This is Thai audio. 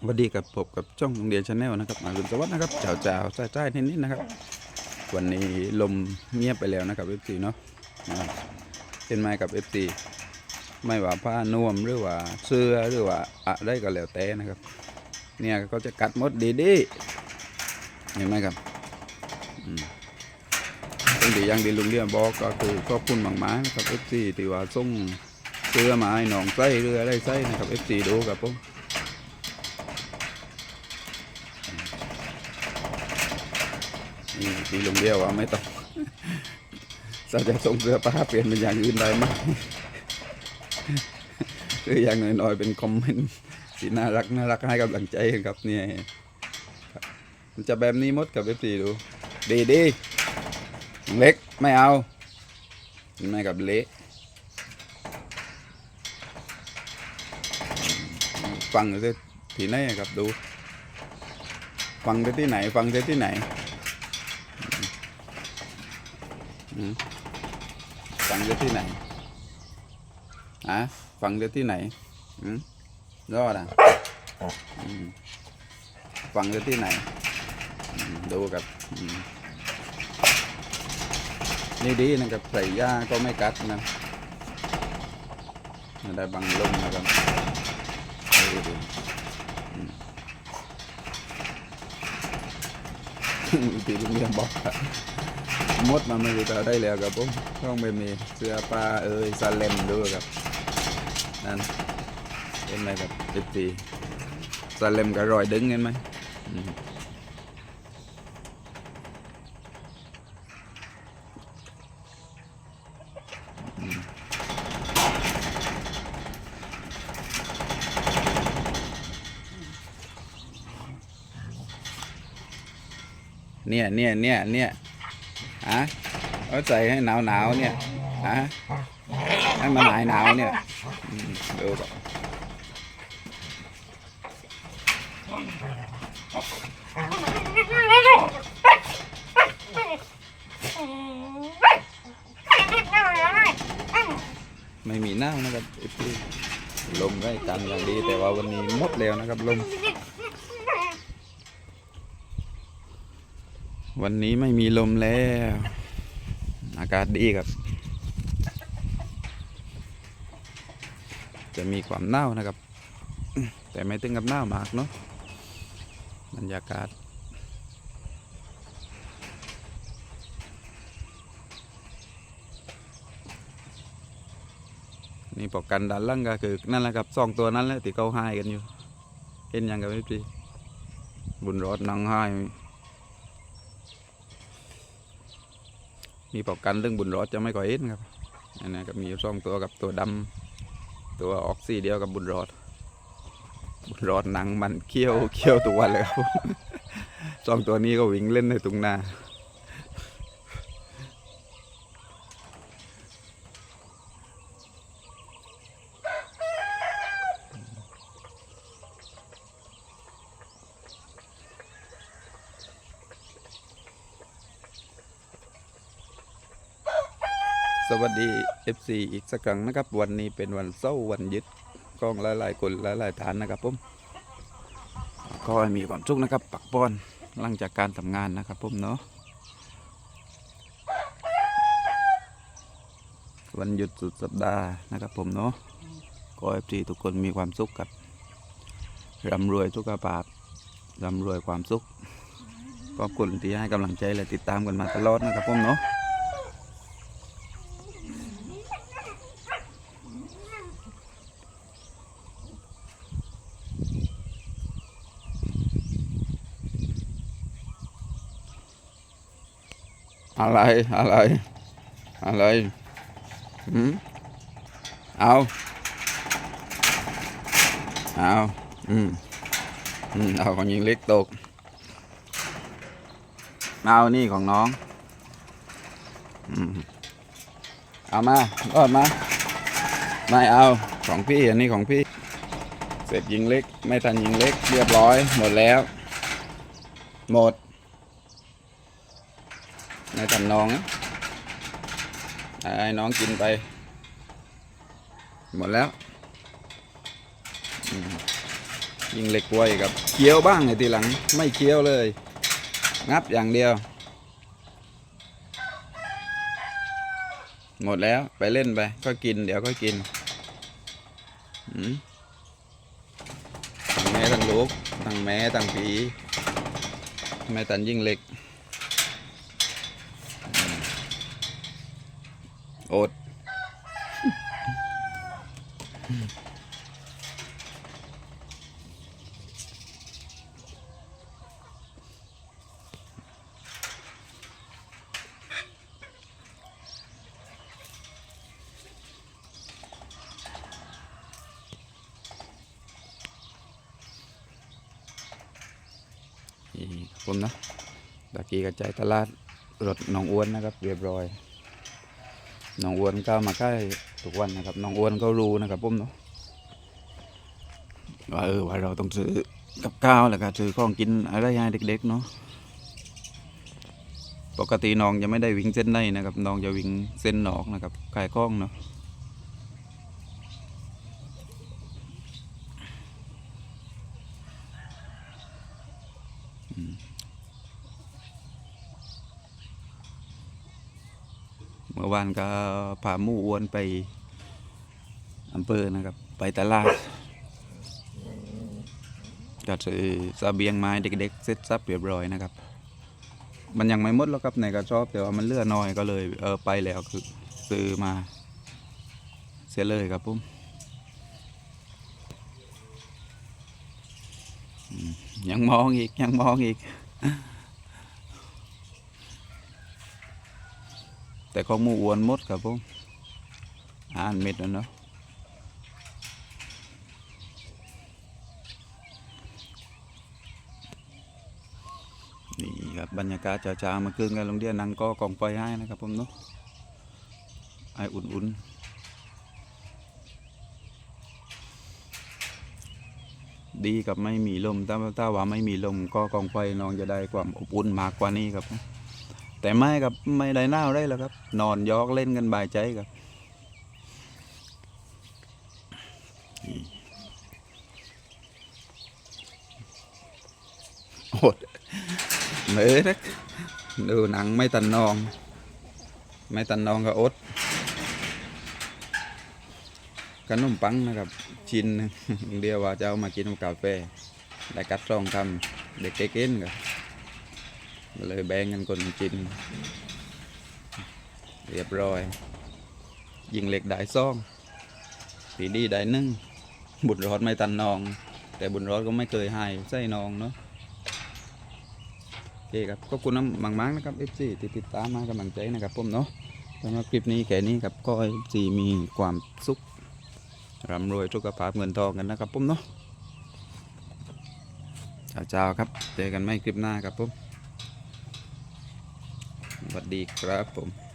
สวัสดีกับผมกับช่องโรงเรียนชาแนลนะครับมาลุนสวัสดิ์นะครับเจ้าเจ้าใต้ใต้นิดนิดๆนะครับ วันนี้ลมเงียบไปแล้วนะครับเอฟซีเนาะเป็นไม้กับเอฟซีไม่ว่าผ้านวมหรือว่าเสื้อหรือว่าอะไรก็แล้วแต่นะครับ เนี่ยก็จะกัดมดดีดีๆเห็นไหมครับอืมเป็นดีอย่างดีลุงเรียนบอกก็คือขอบคุณมากๆนะครับเอฟซีที่ว่าส่ง เสื้อมาให้น้องใส่หรืออะไรใส่นะครับเอฟซีดูครับผมนี่ที่ลุงเดียวว่าไม่ต้องเราจะส่งเสื้อผ้าเปลี่ยนเป็นอย่างอื่นได้ไหมคืออย่างน้อยๆเป็นคอมเมนต์ที่น่ารักน่ารักให้กำลังใจครับเนี่ยมันจะแบบนี้มดกับเอฟซีดูดีดีเล็กไม่เอาไม่กับเละ ฟังดูสิที่ไหนครับดู ฟังได้ที่ไหน ฟังได้ที่ไหนฟังได้ที่ไหนอะฟังได้ที่ไหนอืมรอดอะฟังได้ที่ไหน ดูกับนี่ดีนะครับใส่ยาก็ไม่กัดนะไม่ได้บังลมนะครับ ดูดิอืมที่ลุงเรียนบอกมดมันไม่รู้จะได้แล้วครับผมต้องไปมีเสื้อปลาเอ้ยซาเลมด้วยครับ นั่นเห็นไหมครับติดตีซาเลมก็รอยดึงเห็นไหม เนี่ยเนี่ยเนี่ยเนี่ยฮะเอาใส่ให้หนาวหนาวเนี่ยฮะให้มันหายหนาวเนี่ยดูก่อนไม่มีหน้านะครับไอ้พี่ลมก็กันอย่างดีแต่ว่าวันนี้หมดแล้วนะครับลม วันนี้ไม่มีลมแล้ว อากาศดีครับ จะมีความหนาวนะครับ แต่ไม่ถึงกับหนาวมากเนาะบรรยากาศนี่ปอกกันด้านล่างก็คือนั่นแหละครับสองตัวนั้นแหละที่เขาให้กันอยู่ เห็นยังกับพี่พี่บุญรอดนังให้ มีปอกกันเรื่องบุญรอดจะไม่ก่อเห็นครับอันนี้ก็มีอยู่สองตัวกับตัวดำตัวออกสีเดียวกับบุญรอด บุญรอดหนังมันเคี้ยวเคี้ยวตัวเลยครับสองตัวนี้ก็วิ่งเล่นในตรงนา สวัสดี FC อีกสักครั้งนะครับ วันนี้เป็นวันเสาร์วันยึดกล้องหลายๆคนหลายๆฐานนะครับผมก็มีความสุขนะครับ ปักป้อนหลังจากการทำงานนะครับผมเนาะวันหยุดสุดสัปดาห์นะครับผมเนาะก็ FC ทุกคนมีความสุขกับร่ำรวยสุขภาพร่ำรวยความสุขขอบคุณที่ให้กำลังใจและติดตามกันมาตลอดนะครับผมเนาะ อะไรอะไรอะไรหืมเอาเอาอืมอืมเอาของยิงเล็กตกเอานี่ของน้องอืมเอามารอดมาไม่เอาของพี่อันนี้ของพี่ เสร็จยิงเล็ก ไม่ทันยิงเล็ก เรียบร้อย หมดแล้ว หมด ในทำนองนะให้น้องกินไป หมดแล้วยิงเหล็กกล้วยกับเคี้ยวบ้างในทีหลังไม่เคี้ยวเลย งับอย่างเดียว หมดแล้วไปเล่นไป ก็กิน เดี๋ยวก็กินทั้งแม่ทั้งลูกทั้งแม่ทั้งผีแม่ตันยิ่งเหล็กอืม อดทีผมนะตะกี้กระจายตลาดรถน้องอ้วนนะครับ เรียบร้อย น้องอ้วนก็มาใกล้ทุกวันนะครับน้องอ้วนก็รู้นะครับผมเนาะว่าเออว่าเราต้องซื้อกับข้าวแล้วก็ซื้อของกินอะไรให้เด็ก ๆ เนาะปกติน้องจะไม่ได้วิ่งเส้นในนะครับน้องจะวิ่งเส้นนอกนะครับขายข้องเนาะ มื่อวานก็พาหมู่อ้วนไปอำเภอนะครับ ไปตลาดก็ซื้อเสบียงไม้เด็กๆเซ็ตซับเรียบร้อยนะครับ มันยังไม่หมดแล้วครับในกระสอบแต่ว่ามันเลือน้อยก็เลยเออไปแล้วคือซื้อมา เสียเลยครับผมอืมยังมองอีกยังมองอีก แต่ของมูอ้วนมดครับผมอ่านเม็ดแล้วเนาะนี่ครับบรรยากาศเช้าๆมาคืนกันโรงเรียนังก็กองไฟให้นะครับผมเนาะไออุ่นๆ ดีกับไม่มีลมถ้าถ้าว่าไม่มีลมก็กองไฟน้องจะได้ความอบอุ่นมากกว่านี้ครับ แต่ไม่ครับไม่ได้หนาวได้แล้วครับ นอนยอกเล่นกันบายใจครับโอดเหมือนะดูหนังไม่ตันนอง ไม่ตันนองก็อดขนมปังนะครับ ชิ้นเดียวว่าจะเอามากินกับกาแฟได้กัดซองทำเด็กเกินครับ เลยแบ่งกันคนกิน เรียบร้อย ยิงเหล็กได้ซ่องปีดีได้นึ่ง บุญรอดไม่ตันนอง แต่บุญรอดก็ไม่เคยให้ใส่นองเนาะโอเคครับขอบคุณน้ำมังมังนะครับ FC ที่ติดตามมากำลังใจนะครับผมเนาะสำหรับคลิปนี้แค่นี้ครับก็ FC มีความสุขร่ำรวยสุขภาพเงินทองกันนะครับผมเนาะเจ้าๆครับ เจอกันไม่คลิปหน้าครับผม วัสดีครับผม